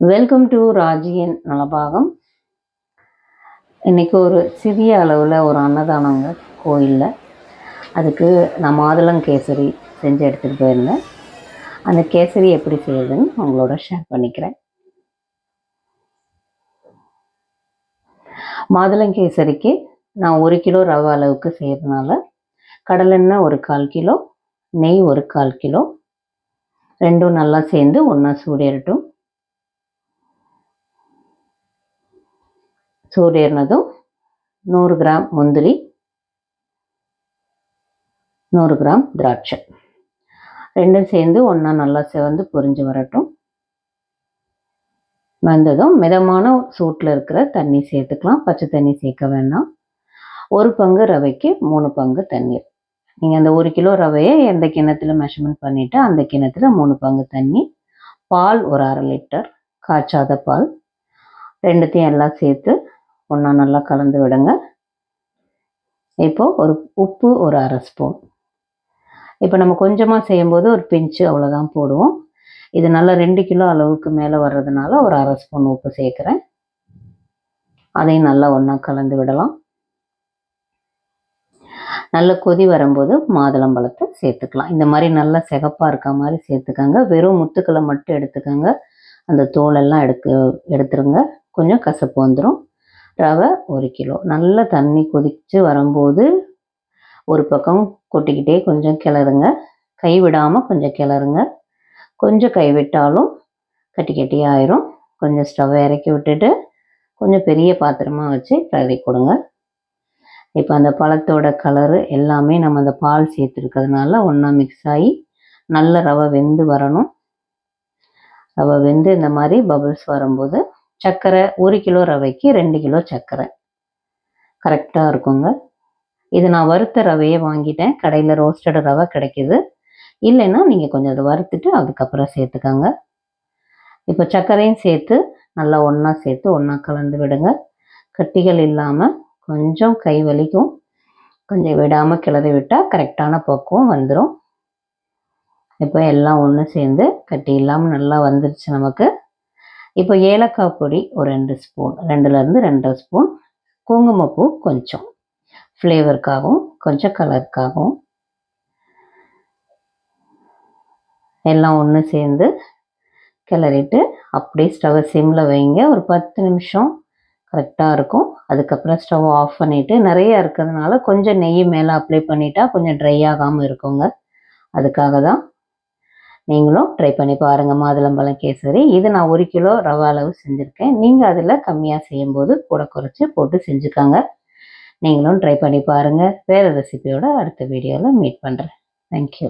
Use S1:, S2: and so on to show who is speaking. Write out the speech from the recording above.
S1: Welcome to ராஜியின் Nalabagam இன்றைக்கி ஒரு சிறிய அளவில் ஒரு அன்னதானங்க கோயிலில். அதுக்கு நான் மாதுளம் கேசரி செஞ்சு எடுத்துகிட்டு போயிருந்தேன். அந்த கேசரி எப்படி செய்யுதுன்னு உங்களோட ஷேர் பண்ணிக்கிறேன். மாதுளம் கேசரிக்கு நான் ஒரு கிலோ ரவை அளவுக்கு செய்கிறதுனால கடலெண்ணெய் ஒரு கால் கிலோ நெய் ஒரு கால் கிலோ ரெண்டும் நல்லா சேர்ந்து ஒன்றா சூடேறட்டும். சூடேறினதும் நூறு கிராம் முந்திரி நூறு கிராம் திராட்சை. ரெண்டும் சேர்ந்து ஒன்றா நல்லா சிவந்து பொரிஞ்சு வரட்டும். வந்ததும் மிதமான சூட்டில் இருக்கிற தண்ணி சேர்த்துக்கலாம். பச்சை தண்ணி சேர்க்க வேண்டாம் ஒரு பங்கு ரவைக்கு மூணு பங்கு தண்ணீர். நீங்கள் அந்த ஒரு கிலோ ரவையை எந்த கிணத்துல மெஷர்மெண்ட் பண்ணிவிட்டு அந்த கிணத்துல மூணு பங்கு தண்ணி பால் ஒரு அரை லிட்டர் காய்ச்சாத பால். ரெண்டுத்தையும் எல்லாம் சேர்த்து ஒன்றா நல்லா கலந்து விடுங்க. இப்போது ஒரு உப்பு ஒரு அரை ஸ்பூன். இப்போ நம்ம கொஞ்சமாக செய்யும்போது ஒரு பிஞ்சு அவ்வளோதான் போடுவோம். இது நல்லா ரெண்டு கிலோ அளவுக்கு மேலே வர்றதுனால ஒரு அரை ஸ்பூன் உப்பு சேர்க்குறேன். அதையும் நல்லா ஒன்றா கலந்து விடலாம். நல்ல கொதி வரும்போது மாதுளம்பழத்தை சேர்த்துக்கலாம். இந்த மாதிரி நல்லா சிகப்பாக இருக்க மாதிரி சேர்த்துக்கோங்க. வெறும் முத்துக்களை மட்டும் எடுத்துக்கோங்க. அந்த தோலெல்லாம் எடுத்து எடுத்துருங்க. கொஞ்சம் கசப்பு வந்துடும் ரவை ஒரு கிலோ. நல்லா தண்ணி கொதித்து வரும்போது ஒரு பக்கம் கொட்டிக்கிட்டே கொஞ்சம் கிளறுங்க. கை விடாமல் கொஞ்சம் கிளறுங்க. கொஞ்சம் கை விட்டாலும் கட்டி கட்டி ஆயிரும். கொஞ்சம் ஸ்டவ் இறக்கி விட்டுட்டு கொஞ்சம் பெரிய பாத்திரமாக வச்சு கிளறி கொடுங்க. இப்போ அந்த பழத்தோட கலரு எல்லாமே நம்ம அந்த பால் சேர்த்துருக்கிறதுனால ஒன்றா மிக்ஸ் ஆகி நல்ல ரவை வெந்து வரணும். ரவை வெந்து இந்த மாதிரி பபுள்ஸ் வரும்போது சர்க்கரை ஒரு கிலோ ரவைக்கு ரெண்டு கிலோ சர்க்கரை கரெக்டாக இருக்குங்க. இது நான் வறுத்த ரவையே வாங்கிட்டேன். கடையில் ரோஸ்டட் ரவை கிடைக்கிது. இல்லைன்னா நீங்கள் கொஞ்சம் அதை வறுத்துட்டு அதுக்கப்புறம் சேர்த்துக்கோங்க. இப்போ சர்க்கரையும் சேர்த்து நல்லா ஒன்றா சேர்த்து ஒன்றா கலந்து விடுங்க. கட்டிகள் இல்லாமல் கொஞ்சம் கை வலிக்கும். கொஞ்சம் விடாமல் கிளறி விட்டால் கரெக்டான பக்குவம் வந்துடும் இப்போ எல்லாம் ஒன்று சேர்ந்து கட்டி இல்லாமல் நல்லா வந்துருச்சு நமக்கு. இப்போ ஏலக்காய் பொடி ஒரு ரெண்டு ஸ்பூன் ரெண்டுலேருந்து ரெண்டரை ஸ்பூன் குங்குமப்பூ கொஞ்சம். ஃப்ளேவருக்காகவும் கொஞ்சம் கலருக்காகவும் எல்லாம் ஒன்று சேர்ந்து கிளறிட்டு அப்படியே ஸ்டவ்வை சிம்மில் வைங்க. ஒரு பத்து நிமிஷம் கரெக்டாக இருக்கும். அதுக்கப்புறம் ஸ்டவ் ஆஃப் பண்ணிவிட்டு நிறைய இருக்கிறதுனால கொஞ்சம் நெய் மேலே அப்ளை பண்ணிட்டா கொஞ்சம் ட்ரை ஆகாமல் இருக்குங்க. அதுக்காக தான் நீங்களும் ட்ரை பண்ணி பாருங்கள் மாதுளம்பழம் கேசரி. இது நான் ஒரு கிலோ ரவா அளவு செஞ்சுருக்கேன். நீங்கள் அதில் கம்மியாக செய்யும்போது கூட குறைச்சி போட்டு செஞ்சுக்காங்க. நீங்களும் ட்ரை பண்ணி பாருங்கள் வேறு ரெசிபியோட அடுத்த வீடியோவில் மீட் பண்ணுறேன் தேங்க்யூ